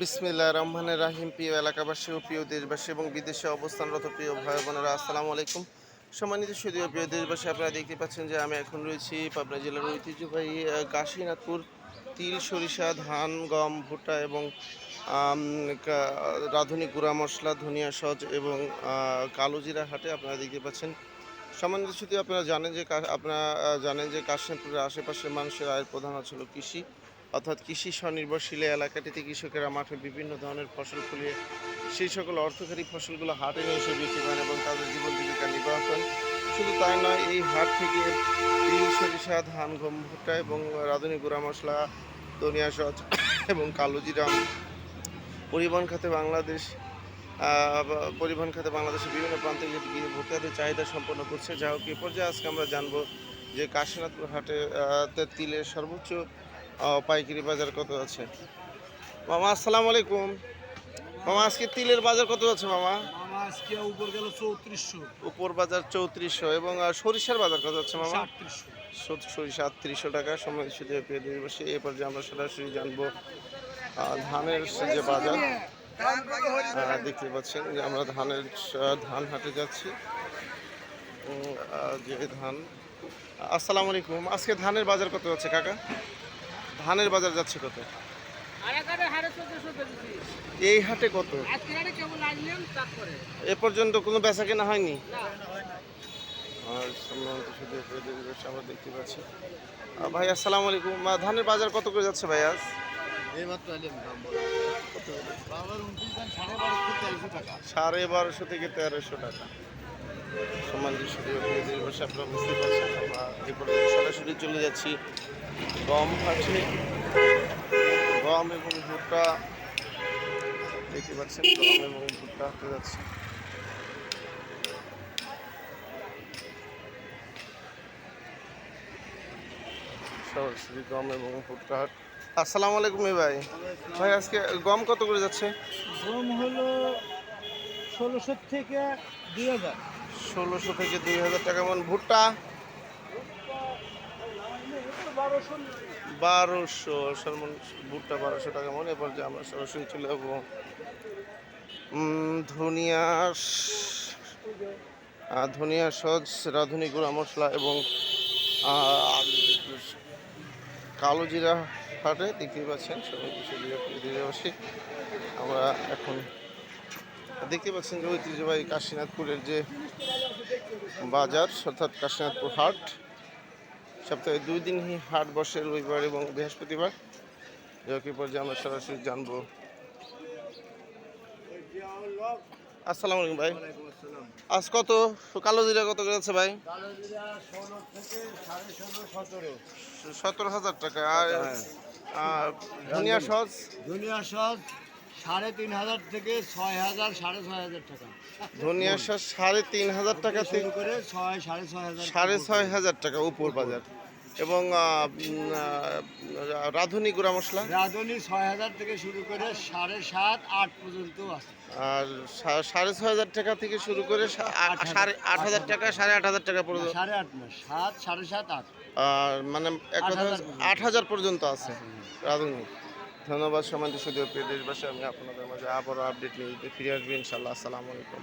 বিসমিল্লাহ রহমানের রাহিম। প্রিয় এলাকাবাসী ও প্রিয় দেশবাসী এবং বিদেশে অবস্থানরত প্রিয় ভাই বোনেরা আসসালামু আলাইকুম। সম্মানিত সুদীয় প্রিয় দেশবাসী আপনারা দেখতে পাচ্ছেন যে আমি এখন রয়েছি পাবনা জেলার ঐতিহ্যবাহী কাশীনাথপুর তিল সরিষা ধান গম ভুট্টা এবং রাঁধুনি গুঁড়া মশলা ধনিয়া সজ এবং আহ, কালো জিরা হাটে আপনারা দেখতে পাচ্ছেন। সম্মানিত শুধু আপনারা জানেন যে আপনারা জানেন যে কাশীনাথপুরের আশেপাশের মানুষের আয়ের প্রধান হচ্ছিল কৃষি। অর্থাৎ কৃষি স্বনির্ভরশীল এলাকাটিতে কৃষকেরা মাঠে বিভিন্ন ধরনের ফসল ফলিয়ে সেই সকল অর্থকারী ফসলগুলো হাটে নিয়ে এসে বিক্রি করেন এবং তাদের জীবন জীবিকা নির্বাহ করেন। শুধু তাই নয়, এই হাট থেকে তিল, সরিষা, ধান গম ভুট্টা এবং রাঁধুনি, গুঁড়া মশলা, ধনিয়া সচ এবং কালো জিরা পরিবহন খাতে বাংলাদেশ পরিবহন খাতে বাংলাদেশের বিভিন্ন প্রান্তে গিয়ে ভোক্তাদের চাহিদা সম্পন্ন করছে। যা হোক, এ পর্যায়ে আজকে আমরা জানব যে কাশীনাথপুর হাটে তিলের সর্বোচ্চ পাইকারি বাজার কত আছে? মামা আসসালাম আলাইকুম। মামা আজকে তিলের বাজার কত আছে মামা? আজকে উপর গেল চৌত্রিশশো। উপর বাজার চৌত্রিশশো এবং সরিষার বাজার কত আছে মামা? সরিষা আটত্রিশশো টাকা সময় দিবসে এই পর্যায়ে আমরা সরাসরি জানব ধানের যে বাজার দেখতে পাচ্ছেন যে আমরা ধানের ধান হাটে যাচ্ছি। যে ধান আসসালামু আলাইকুম। আজকে ধানের বাজার কত আছে কাকা? ধানের বাজার যাচ্ছে কত এই হাটে কত? আজকে হারে কেবল আসলাম তারপরে। এ পর্যন্ত কোনো বেচা কেনা হয়নি? আমরা দেখতে পাচ্ছি। ভাই আসসালামু আলাইকুম। ধানের বাজার কত করে যাচ্ছে ভাই আজ? সাড়ে বারোশো থেকে তেরোশো টাকা। দিবসে আপনারা বুঝতে পারছেন, আমরা এই পর্যন্ত সরাসরি চলে যাচ্ছি গম আছে গম এবং ভুট্টা দেখতে পাচ্ছেন, গম এবং ভুট্টা হাটে যাচ্ছে। সরাসরি গম এবং আলাইকুম ভাই। ভাই, আজকে গম কত করে যাচ্ছে? গম হলো ষোলোশো থেকে দুই হাজার। ষোলোশো থেকে দুই হাজার টাকা মন ভুট্টা। বারোশো সরমন ভুট্টা বারোশো টাকা মন। এবার যে আমরা সরাসরি চলে যাব ধনিয়া ধনিয়া সজ রাঁধুনি গুঁড়া মশলা এবং কালো জিরা হাটে দেখতেই পাচ্ছেন, সবাই আমরা এখন দেখতে পাচ্ছেন যে ঐতিহ্যবাহী কাশীনাথপুরের যে বাজার অর্থাৎ কাশীনাথপুর হাট। সপ্তাহে দুই দিনই হাট বসে রবিবার এবং বৃহস্পতিবার। যাকে পর্যায়ে আমরা সরাসরি জানব। আসসালামু আলাইকুম ভাই। আজ কত? কালো জিরা কত আছে ভাই? সতেরো। হাজার টাকা। আর ধনিয়া সজ দুনিয়া সব সাড়ে তিন হাজার থেকে ছয় হাজার সাড়ে ছয় হাজার টাকা। ধনিয়া সজ সাড়ে তিন হাজার টাকা থেকে করে ছয় সাড়ে ছয় হাজার সাড়ে ছয় হাজার টাকা উপর বাজার। এবং রাঁধুনি গুঁড়া মশলা? রাঁধুনি ছয় হাজার থেকে শুরু করে সাড়ে সাত আট পর্যন্ত আছে। আর সাড়ে ছয় হাজার টাকা থেকে শুরু করে সা- আট হাজার। সাড়ে আট হাজার টাকা সাড়ে আট হাজার টাকা পর্যন্ত। সাড়ে আট না সাত সাড়ে সাত আট। আর মানে এক কথা আট হাজার পর্যন্ত আছে রাঁধুনি। ধন্যবাদ সময় সুদীয় প্রিয় দেশবাসী। আমি আপনাদের মাঝে আবারও আপডেট নিয়ে ফিরে আসব ইনশাল্লাহ আসসালামু আলাইকুম।